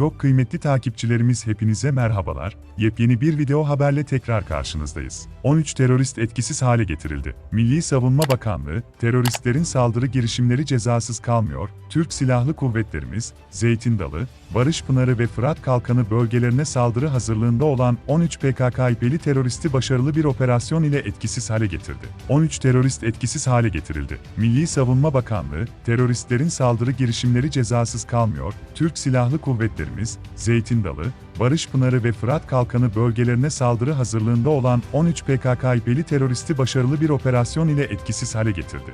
Çok kıymetli takipçilerimiz hepinize merhabalar. Yepyeni bir video haberle tekrar karşınızdayız. 13 terörist etkisiz hale getirildi. Milli Savunma Bakanlığı, teröristlerin saldırı girişimleri cezasız kalmıyor. Türk Silahlı Kuvvetlerimiz, Zeytin Dalı, Barış Pınarı ve Fırat Kalkanı bölgelerine saldırı hazırlığında olan 13 PKK-İP'li teröristi başarılı bir operasyon ile etkisiz hale getirdi. 13 terörist etkisiz hale getirildi. Milli Savunma Bakanlığı, teröristlerin saldırı girişimleri cezasız kalmıyor. Türk Silahlı Kuvvetlerimiz, Zeytin Dalı, Barış Pınarı ve Fırat Kalkanı bölgelerine saldırı hazırlığında olan 13 PKK-İP'li teröristi başarılı bir operasyon ile etkisiz hale getirdi.